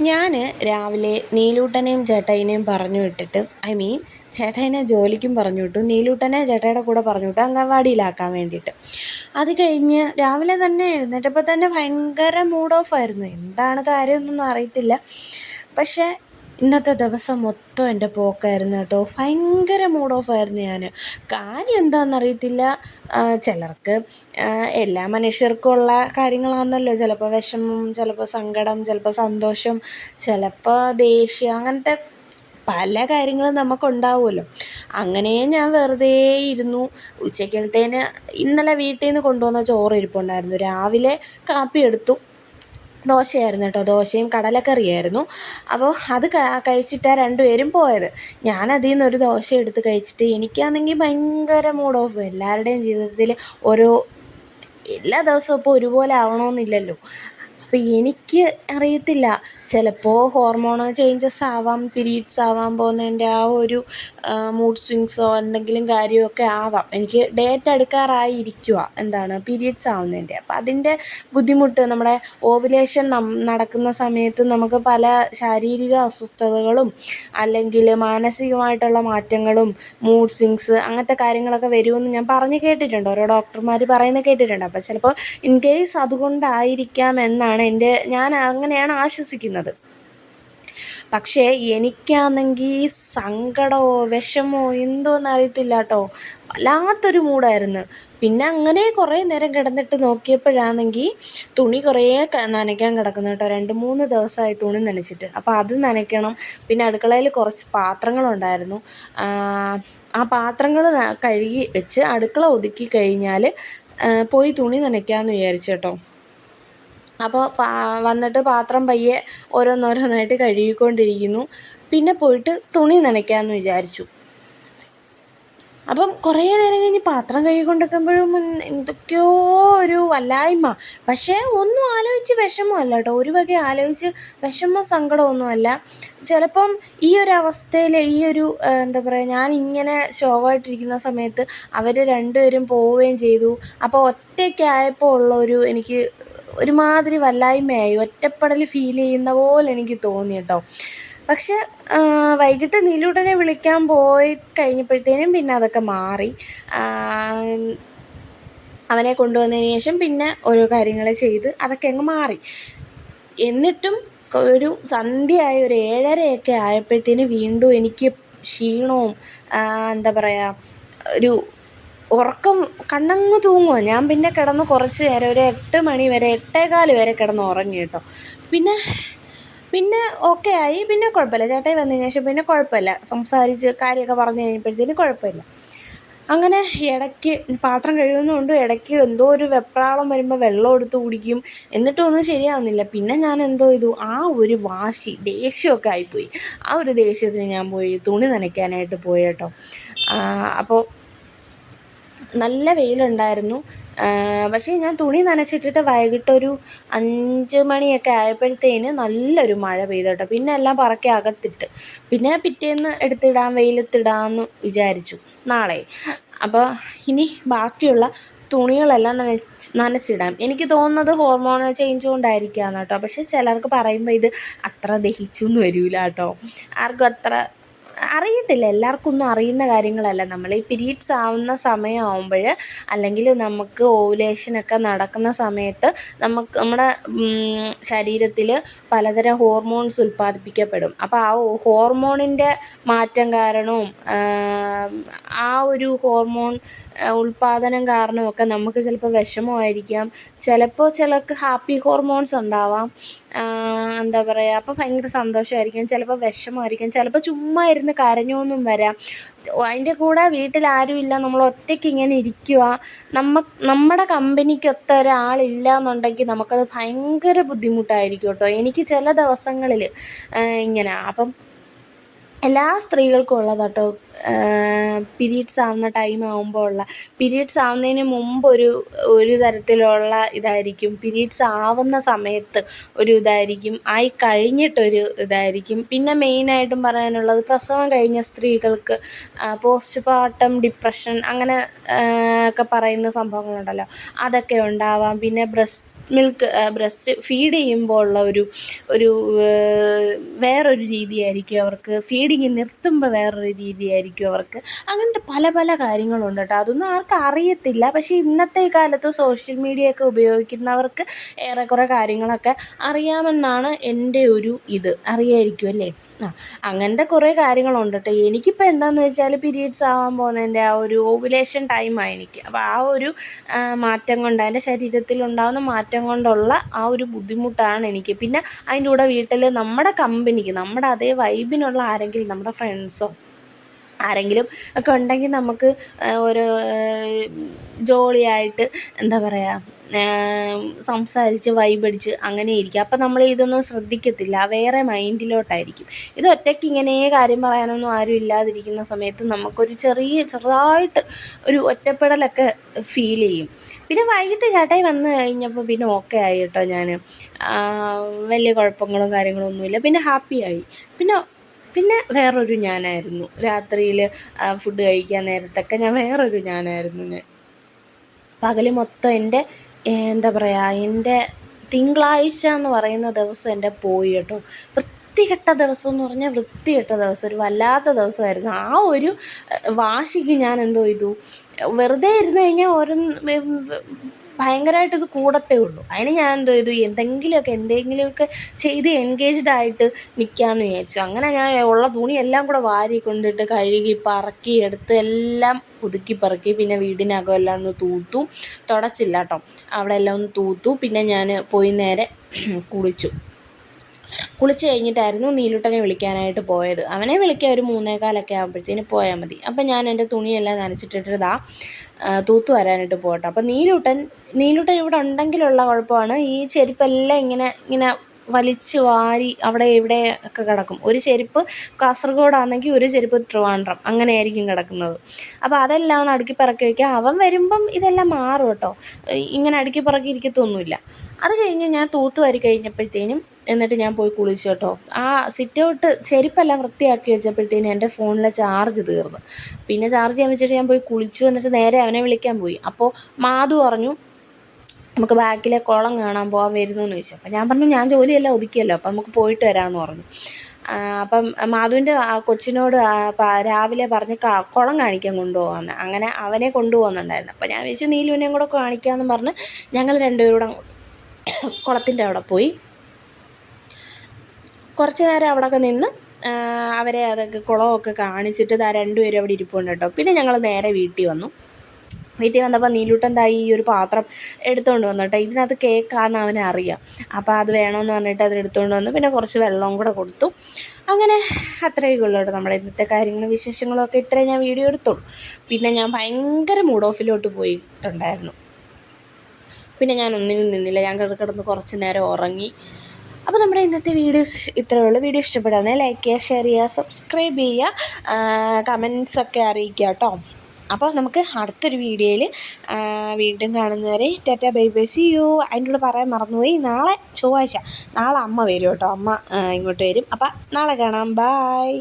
ഞാൻ രാവിലെ നീലൂട്ടനെയും ചേട്ടായിനെയും പറഞ്ഞു വിട്ടിട്ട് ഐ മീൻ ചേട്ടായിനെ ജോലിക്കും പറഞ്ഞു വിട്ടു. നീലൂട്ടനെ ചേട്ടയുടെ കൂടെ പറഞ്ഞു വിട്ടു അംഗൻവാടിയിലാക്കാൻ വേണ്ടിയിട്ട്. അത് കഴിഞ്ഞ് രാവിലെ തന്നെ എഴുന്നേറ്റപ്പോൾ തന്നെ ഭയങ്കര മൂഡ് ഓഫ് ആയിരുന്നു. എന്താണ് കാര്യമൊന്നും അറിയത്തില്ല. പക്ഷേ ഇന്നത്തെ ദിവസം മൊത്തം എന്റെ പോക്കായിരുന്നു കേട്ടോ. ഭയങ്കര മൂഡ് ഓഫ് ആയിരുന്നു ഞാൻ കാര്യം എന്താണെന്നറിയത്തില്ല ചിലർക്ക് എല്ലാ മനുഷ്യർക്കും ഉള്ള കാര്യങ്ങളാണെന്നല്ലോ ചിലപ്പോൾ വിഷമം ചിലപ്പോൾ സങ്കടം ചിലപ്പോൾ സന്തോഷം ചിലപ്പോൾ ദേഷ്യം അങ്ങനത്തെ പല കാര്യങ്ങളും നമുക്കുണ്ടാവുമല്ലോ. അങ്ങനെ ഞാൻ വെറുതെ ഇരുന്നു. ഉച്ചക്കലത്തേന് ഇന്നലെ വീട്ടിൽ നിന്ന് കൊണ്ടുവന്ന ചോറ് ഇരിപ്പുണ്ടായിരുന്നു. രാവിലെ കാപ്പി എടുത്തു. ദോശയായിരുന്നു കേട്ടോ. ദോശയും കടലക്കറിയായിരുന്നു. അപ്പോൾ അത് കഴിച്ചിട്ടാണ് രണ്ടുപേരും പോയത്. ഞാനതിൽ നിന്നൊരു ദോശ എടുത്ത് കഴിച്ചിട്ട് എനിക്കാണെങ്കിൽ ഭയങ്കര മൂഡ് ഓഫ് എല്ലാവരുടെയും ജീവിതത്തിൽ ഓരോ എല്ലാ ദിവസവും ഇപ്പോൾ ഒരുപോലെ ആവണമെന്നില്ലല്ലോ അപ്പോൾ എനിക്ക് അറിയത്തില്ല. ചിലപ്പോൾ ഹോർമോണൽ ചേഞ്ചസ് ആവാം പീരീഡ്സ് ആവാൻ പോകുന്നതിന്റെ ആ ഒരു മൂഡ് സ്വിങ്സോ എന്തെങ്കിലും കാര്യമൊക്കെ ആവാം. എനിക്ക് ഡേറ്റ് എടുക്കാറായിരിക്കുക എന്താണ് പീരീഡ്സ് ആവുന്നതിന്റെ അപ്പം അതിന്റെ ബുദ്ധിമുട്ട് നമ്മുടെ ഓവുലേഷൻ നടക്കുന്ന സമയത്ത് നമുക്ക് പല ശാരീരിക അസ്വസ്ഥതകളും അല്ലെങ്കിൽ മാനസികമായിട്ടുള്ള മാറ്റങ്ങളും മൂഡ് സ്വിങ്സ് അങ്ങനത്തെ കാര്യങ്ങളൊക്കെ വരുമെന്ന് ഞാൻ പറഞ്ഞു കേട്ടിട്ടുണ്ട്. ഓരോ ഡോക്ടർമാർ പറയുന്നത് കേട്ടിട്ടുണ്ട്. അപ്പോൾ ചിലപ്പോൾ ഇൻ കേസ് അതുകൊണ്ടായിരിക്കാം എന്നാണ് എന്റെ ഞാൻ അങ്ങനെയാണ് ആശ്വസിക്കുന്നത്. പക്ഷേ എനിക്കാണെങ്കിൽ സങ്കടമോ വിഷമോ എന്തോന്ന് അറിയത്തില്ല കേട്ടോ വല്ലാത്തൊരു മൂഡായിരുന്നു. പിന്നെ അങ്ങനെ കുറേ നേരം കിടന്നിട്ട് നോക്കിയപ്പോഴാണെങ്കിൽ തുണി കുറേ നനയ്ക്കാൻ കിടക്കുന്നു കേട്ടോ. രണ്ട് മൂന്ന് ദിവസമായി തുണി നനച്ചിട്ട്. അപ്പോൾ അത് നനയ്ക്കണം. പിന്നെ അടുക്കളയിൽ കുറച്ച് പാത്രങ്ങളുണ്ടായിരുന്നു. ആ പാത്രങ്ങൾ കഴുകി വെച്ച് അടുക്കള ഒതുക്കി കഴിഞ്ഞാൽ പോയി തുണി നനയ്ക്കാമെന്ന് വിചാരിച്ചു കേട്ടോ. അപ്പോൾ വന്നിട്ട് പാത്രം പയ്യെ ഓരോന്നോരോന്നായിട്ട് കഴുകിക്കൊണ്ടിരിക്കുന്നു. പിന്നെ പോയിട്ട് തുണി നനയ്ക്കാമെന്ന് വിചാരിച്ചു. അപ്പം കുറേ നേരം കഴിഞ്ഞ് പാത്രം കഴുകിക്കൊണ്ടിരിക്കുമ്പോഴും എന്തൊക്കെയോ ഒരു വല്ലായ്മ. പക്ഷേ ഒന്നും ആലോചിച്ച് വിഷമമല്ല കേട്ടോ. ഒരു വക ആലോചിച്ച് വിഷമ സങ്കടമൊന്നുമല്ല. ചിലപ്പം ഈ ഒരു അവസ്ഥയിൽ ഈ ഒരു എന്താ പറയുക ഞാൻ ഇങ്ങനെ ശോകമായിട്ടിരിക്കുന്ന സമയത്ത് അവർ രണ്ടുപേരും പോവുകയും ചെയ്തു. അപ്പോൾ ഒറ്റയ്ക്കായപ്പോൾ ഉള്ളൊരു എനിക്ക് ഒരുമാതിരി വല്ലായ്മയായി ഒറ്റപ്പെടൽ ഫീൽ ചെയ്യുന്ന പോലെ എനിക്ക് തോന്നി കേട്ടോ പക്ഷെ വൈകിട്ട് നീലുടനെ വിളിക്കാൻ പോയി കഴിഞ്ഞപ്പോഴത്തേനും പിന്നെ അതൊക്കെ മാറി. അവനെ കൊണ്ടുവന്നതിന് ശേഷം പിന്നെ ഓരോ കാര്യങ്ങൾ ചെയ്ത് അതൊക്കെ അങ്ങ് മാറി. എന്നിട്ടും ഒരു സന്ധ്യയായി ഒരു ഏഴരയൊക്കെ ആയപ്പോഴത്തേന് വീണ്ടും എനിക്ക് ക്ഷീണവും എന്താ പറയുക ഒരു ഉറക്കം കണ്ണങ്ങ് തൂങ്ങുക ഞാൻ പിന്നെ കിടന്ന് കുറച്ച് നേരം ഒരു എട്ട് മണി വരെ എട്ടേകാൽ വരെ കിടന്ന് ഉറങ്ങി കേട്ടോ. പിന്നെ പിന്നെ ഓക്കെ ആയി. പിന്നെ കുഴപ്പമില്ല. ചേട്ടായി വന്നതിന് ശേഷം പിന്നെ കുഴപ്പമില്ല. സംസാരിച്ച് കാര്യമൊക്കെ പറഞ്ഞു കഴിഞ്ഞപ്പോഴത്തേനും കുഴപ്പമില്ല. അങ്ങനെ ഇടയ്ക്ക് പാത്രം കഴുകുന്നതുകൊണ്ട് ഇടയ്ക്ക് എന്തോ ഒരു വെപ്രാളം വരുമ്പോൾ വെള്ളം എടുത്ത് കുടിക്കും. എന്നിട്ടൊന്നും ശരിയാവുന്നില്ല. പിന്നെ ഞാൻ എന്തോ ചെയ്തു? ആ ഒരു വാശി ദേഷ്യമൊക്കെ ആയിപ്പോയി. ആ ഒരു ദേഷ്യത്തിന് ഞാൻ പോയി തുണി നനയ്ക്കാനായിട്ട് പോയി കേട്ടോ. അപ്പോൾ നല്ല വെയിലുണ്ടായിരുന്നു. പക്ഷേ ഞാൻ തുണി നനച്ചിട്ടിട്ട് വൈകിട്ടൊരു അഞ്ച് മണിയൊക്കെ ആയപ്പോഴത്തേന് നല്ലൊരു മഴ പെയ്തു കേട്ടോ പിന്നെ എല്ലാം പറക്കി അകത്തിട്ട്. പിന്നെ പിറ്റേന്ന് എടുത്തിടാം വെയിലത്തിടാമെന്ന് വിചാരിച്ചു നാളെ. അപ്പോൾ ഇനി ബാക്കിയുള്ള തുണികളെല്ലാം നനച്ച് നനച്ചിടാം. എനിക്ക് തോന്നുന്നത് ഹോർമോണൽ ചേഞ്ച് കൊണ്ടായിരിക്കാം കേട്ടോ. പക്ഷേ ചിലർക്ക് പറയുമ്പോൾ ഇത് അത്ര ദഹിച്ചു എന്ന് വരില്ല കേട്ടോ ആർക്കും അത്ര അറിയത്തില്ല. എല്ലാവർക്കും ഒന്നും അറിയുന്ന കാര്യങ്ങളല്ല. നമ്മൾ ഈ പീരീഡ്സ് ആവുന്ന സമയമാകുമ്പോൾ അല്ലെങ്കിൽ നമുക്ക് ഓവുലേഷനൊക്കെ നടക്കുന്ന സമയത്ത് നമുക്ക് നമ്മുടെ ശരീരത്തിൽ പലതരം ഹോർമോൺസ് ഉൽപ്പാദിപ്പിക്കപ്പെടും. അപ്പോൾ ആ ഹോർമോണിന്റെ മാറ്റം കാരണവും ആ ഒരു ഹോർമോൺ ഉൽപ്പാദനം കാരണമൊക്കെ നമുക്ക് ചിലപ്പോൾ വിഷമമായിരിക്കാം. ചിലപ്പോൾ ചിലർക്ക് ഹാപ്പി ഹോർമോൺസ് ഉണ്ടാവാം. എന്താ പറയുക അപ്പോൾ ഭയങ്കര സന്തോഷമായിരിക്കും. ചിലപ്പോൾ വിഷമമായിരിക്കും. ചിലപ്പോൾ ചുമ്മാ ഇരുന്ന് കരഞ്ഞുവെന്നും വരാം. അതിന്റെ കൂടെ വീട്ടിൽ ആരുമില്ല നമ്മൾ ഒറ്റയ്ക്ക് ഇങ്ങനെ ഇരിക്കുക നമ്മ നമ്മുടെ കമ്പനിക്കൊത്ത ഒരാളില്ല എന്നുണ്ടെങ്കിൽ നമുക്കത് ഭയങ്കര ബുദ്ധിമുട്ടായിരിക്കും കേട്ടോ. എനിക്ക് ചില ദിവസങ്ങളിൽ ഇങ്ങനെ. അപ്പം എല്ലാ സ്ത്രീകൾക്കും ഉള്ളതാട്ടോ. പീരീഡ്സ് ആവുന്ന ടൈം ആവുമ്പോൾ ഉള്ള പീരീഡ്സ് ആവുന്നതിന് മുമ്പ് ഒരു ഒരു തരത്തിലുള്ള ഇതായിരിക്കും പീരീഡ്സ് ആവുന്ന സമയത്ത് ഒരു ഇതായിരിക്കും ആയി കഴിഞ്ഞിട്ടൊരു ഇതായിരിക്കും. പിന്നെ മെയിനായിട്ടും പറയാനുള്ളത് പ്രസവം കഴിഞ്ഞ സ്ത്രീകൾക്ക് പോസ്റ്റ് പാർട്ടം ഡിപ്രഷൻ അങ്ങനെ ഒക്കെ പറയുന്ന സംഭവങ്ങളുണ്ടല്ലോ. അതൊക്കെ ഉണ്ടാവാം. പിന്നെ ബ്രസ്റ്റ് മിൽക്ക് ബ്രസ്റ്റ് ഫീഡ് ചെയ്യുമ്പോൾ ഉള്ള ഒരു ഒരു വേറൊരു രീതിയായിരിക്കും അവർക്ക്. ഫീഡിങ് നിർത്തുമ്പോൾ വേറൊരു രീതിയായിരിക്കും അവർക്ക്. അങ്ങനത്തെ പല പല കാര്യങ്ങളുണ്ട് കേട്ടോ. അതൊന്നും ആർക്കും അറിയത്തില്ല. പക്ഷേ ഇന്നത്തെ കാലത്ത് സോഷ്യൽ മീഡിയ ഒക്കെ ഉപയോഗിക്കുന്നവർക്ക് ഏറെക്കുറെ കാര്യങ്ങളൊക്കെ അറിയാമെന്നാണ് എന്റെ ഒരു ഇത്. അറിയായിരിക്കും അല്ലേ? ആ അങ്ങനത്തെ കുറേ കാര്യങ്ങളുണ്ട് കേട്ടോ എനിക്കിപ്പോൾ എന്താണെന്ന് വെച്ചാൽ പീരീഡ്സ് ആവാൻ പോകുന്നതിന്റെ ആ ഒരു ഓവുലേഷൻ ടൈമാണ് എനിക്ക്. അപ്പോൾ ആ ഒരു മാറ്റം കൊണ്ട് എന്റെ ശരീരത്തിലുണ്ടാകുന്ന മാറ്റം കൊണ്ടുള്ള ആ ഒരു ബുദ്ധിമുട്ടാണ് എനിക്ക്. പിന്നെ അതിന്റെ കൂടെ വീട്ടിൽ നമ്മുടെ കമ്പനിക്ക് നമ്മുടെ അതേ വൈബിനുള്ള ആരെങ്കിലും നമ്മുടെ ഫ്രണ്ട്സോ ആരെങ്കിലും ഒക്കെ ഉണ്ടെങ്കിൽ നമുക്ക് ഒരു ജോളിയായിട്ട് എന്താ പറയുക സംസാരിച്ച് വൈബടിച്ച് അങ്ങനെ ഇരിക്കും. അപ്പം നമ്മൾ ഇതൊന്നും ശ്രദ്ധിക്കത്തില്ല. വേറെ മൈൻഡിലോട്ടായിരിക്കും. ഇത് ഒറ്റയ്ക്ക് ഇങ്ങനെ കാര്യം പറയാനൊന്നും ആരും ഇല്ലാതിരിക്കുന്ന സമയത്ത് നമുക്കൊരു ചെറിയ ചെറുതായിട്ട് ഒരു ഒറ്റപ്പെടലൊക്കെ ഫീൽ ചെയ്യും. പിന്നെ വൈകിട്ട് ചേട്ടായി വന്നു കഴിഞ്ഞപ്പോൾ പിന്നെ ഓക്കെ ആയി കേട്ടോ ഞാൻ വലിയ കുഴപ്പങ്ങളും കാര്യങ്ങളും ഒന്നുമില്ല. പിന്നെ ഹാപ്പിയായി പിന്നെ പിന്നെ വേറൊരു ഞാനായിരുന്നു. രാത്രിയിൽ ഫുഡ് കഴിക്കാൻ നേരത്തൊക്കെ ഞാൻ വേറൊരു ഞാനായിരുന്നു. ഞാൻ പകൽ മൊത്തം എന്റെ എന്താ പറയുക എന്റെ തിങ്കളാഴ്ച എന്ന് പറയുന്ന ദിവസം എന്റെ പോയി കേട്ടോ. വൃത്തികെട്ട ദിവസം എന്ന് പറഞ്ഞാൽ വൃത്തികെട്ട ദിവസം ഒരു വല്ലാത്ത ദിവസമായിരുന്നു. ആ ഒരു വാശിക്ക് ഞാൻ എന്തോ ചെയ്തു. വെറുതെ ഇരുന്ന് കഴിഞ്ഞാൽ ഓരോ ഭയങ്കരമായിട്ട് ഇത് കൂടത്തേ ഉള്ളൂ. അതിന് ഞാൻ എന്തോ ചെയ്തു എന്തെങ്കിലുമൊക്കെ എന്തെങ്കിലുമൊക്കെ ചെയ്ത് എൻഗേജ്ഡ് ആയിട്ട് നിൽക്കാമെന്ന് വിചാരിച്ചു. അങ്ങനെ ഞാൻ ഉള്ള തുണിയെല്ലാം കൂടെ വാരി കൊണ്ടിട്ട് കഴുകി പറക്കി എടുത്ത് എല്ലാം പുതുക്കി പറക്കി പിന്നെ വീടിനകം എല്ലാം ഒന്ന് തൂത്തു. തുടച്ചില്ല കേട്ടോ. അവിടെ എല്ലാം ഒന്ന് തൂത്തു. പിന്നെ ഞാൻ പോയി നേരെ കുളിച്ചു. കുളിച്ച് കഴിഞ്ഞിട്ടായിരുന്നു നീലുട്ടനെ വിളിക്കാനായിട്ട് പോയത്. അവനെ വിളിക്കാൻ ഒരു മൂന്നേകാലൊക്കെ ആകുമ്പോഴത്തേന് പോയാൽ മതി. അപ്പം ഞാൻ എന്റെ തുണിയെല്ലാം നനച്ചിട്ടിട്ട് ഇതാ തൂത്തു വരാനായിട്ട് പോകട്ടെ. അപ്പം നീലുട്ടൻ നീലുട്ടൻ ഇവിടെ ഉണ്ടെങ്കിലുള്ള കുഴപ്പമാണ്. ഈ ചെരുപ്പെല്ലാം ഇങ്ങനെ ഇങ്ങനെ വലിച്ചു വാരി അവിടെ ഇവിടെ ഒക്കെ കിടക്കും. ഒരു ചെരുപ്പ് കാസർഗോഡാണെങ്കിൽ ഒരു ചെരുപ്പ് ട്രിവാൻഡ്രം അങ്ങനെയായിരിക്കും കിടക്കുന്നത്. അപ്പോൾ അതെല്ലാം ഒന്ന് അടുക്കി പറക്കി വയ്ക്കുക അവൻ വരുമ്പം ഇതെല്ലാം മാറും കേട്ടോ. ഇങ്ങനെ അടുക്കി പറക്കി ഇരിക്കത്തൊന്നുമില്ല. അത് കഴിഞ്ഞ് ഞാൻ തൂത്ത് വാരി കഴിഞ്ഞപ്പോഴത്തേനും എന്നിട്ട് ഞാൻ പോയി കുളിച്ചു കേട്ടോ. ആ സിറ്റ് ഔട്ട് ചെരുപ്പെല്ലാം വൃത്തിയാക്കി വെച്ചപ്പോഴത്തേനും എന്റെ ഫോണിലെ ചാർജ് തീർന്നു. പിന്നെ ചാർജ് ചെയ്യാൻ വെച്ചിട്ട് ഞാൻ പോയി കുളിച്ചു എന്നിട്ട് നേരെ അവനെ വിളിക്കാൻ പോയി. അപ്പോൾ മാധു പറഞ്ഞു നമുക്ക് ബാക്കിലെ കുളം കാണാൻ പോകാൻ വരുന്നു എന്ന് ചോദിച്ചു. അപ്പം ഞാൻ പറഞ്ഞു ഞാൻ ജോലിയെല്ലാം ഒതുക്കിയല്ലോ അപ്പം നമുക്ക് പോയിട്ട് വരാമെന്ന് പറഞ്ഞു. അപ്പം മാധുവിന്റെ കൊച്ചിനോട് രാവിലെ പറഞ്ഞ് കുളം കാണിക്കാൻ കൊണ്ടുപോകാമെന്ന് അങ്ങനെ അവനെ കൊണ്ടുപോകുന്നുണ്ടായിരുന്നു. അപ്പം ഞാൻ വിളിച്ചു നീലുവിനെയും കൂടെ കാണിക്കാമെന്ന് പറഞ്ഞ് ഞങ്ങൾ രണ്ടുപേരും കൂടെ കുളത്തിന്റെ അവിടെ പോയി. കുറച്ച് നേരം അവിടെയൊക്കെ നിന്ന് അവരെ അതൊക്കെ കുളമൊക്കെ കാണിച്ചിട്ട് ഇതാ രണ്ടുപേരും അവിടെ ഇരിപ്പുണ്ട് കേട്ടോ. പിന്നെ ഞങ്ങൾ നേരെ വീട്ടിൽ വന്നു. വീട്ടിൽ വന്നപ്പോൾ നീലൂട്ടൻ തായി ഈ ഒരു പാത്രം എടുത്തുകൊണ്ട് വന്നു കേട്ടോ. ഇതിനകത്ത് കേക്കാന്ന് അവനെ അറിയാം. അപ്പോൾ അത് വേണമെന്ന് പറഞ്ഞിട്ട് അത് എടുത്തുകൊണ്ട് വന്നു. പിന്നെ കുറച്ച് വെള്ളവും കൂടെ കൊടുത്തു. അങ്ങനെ അത്രയേ ഉള്ളൂ കേട്ടോ നമ്മുടെ ഇന്നത്തെ കാര്യങ്ങളും വിശേഷങ്ങളും ഒക്കെ ഇത്രയും ഞാൻ വീഡിയോ എടുത്തുള്ളൂ. പിന്നെ ഞാൻ ഭയങ്കര മൂഡ് ഓഫിലോട്ട് പോയിട്ടുണ്ടായിരുന്നു. പിന്നെ ഞാൻ ഒന്നിനും നിന്നില്ല. ഞാൻ കിടന്ന് കുറച്ച് നേരം ഉറങ്ങി. അപ്പോൾ നമ്മുടെ ഇന്നത്തെ വീഡിയോസ് ഇത്രയേ ഉള്ളൂ. വീഡിയോ ഇഷ്ടപ്പെടാതെ ലൈക്ക് ചെയ്യുക ഷെയർ ചെയ്യുക സബ്സ്ക്രൈബ് ചെയ്യുക കമൻസ് ഒക്കെ അറിയിക്കുക കേട്ടോ. അപ്പോൾ നമുക്ക് അടുത്തൊരു വീഡിയോയിൽ വീണ്ടും കാണുന്നവരെ tata bye bye see you അതിന്റെ കൂടെ പറയാൻ മറന്നുപോയി. നാളെ ചൊവ്വാഴ്ച. നാളെ അമ്മ വരും കേട്ടോ. അമ്മ ഇങ്ങോട്ട് വരും. അപ്പം നാളെ കാണാം. ബായ്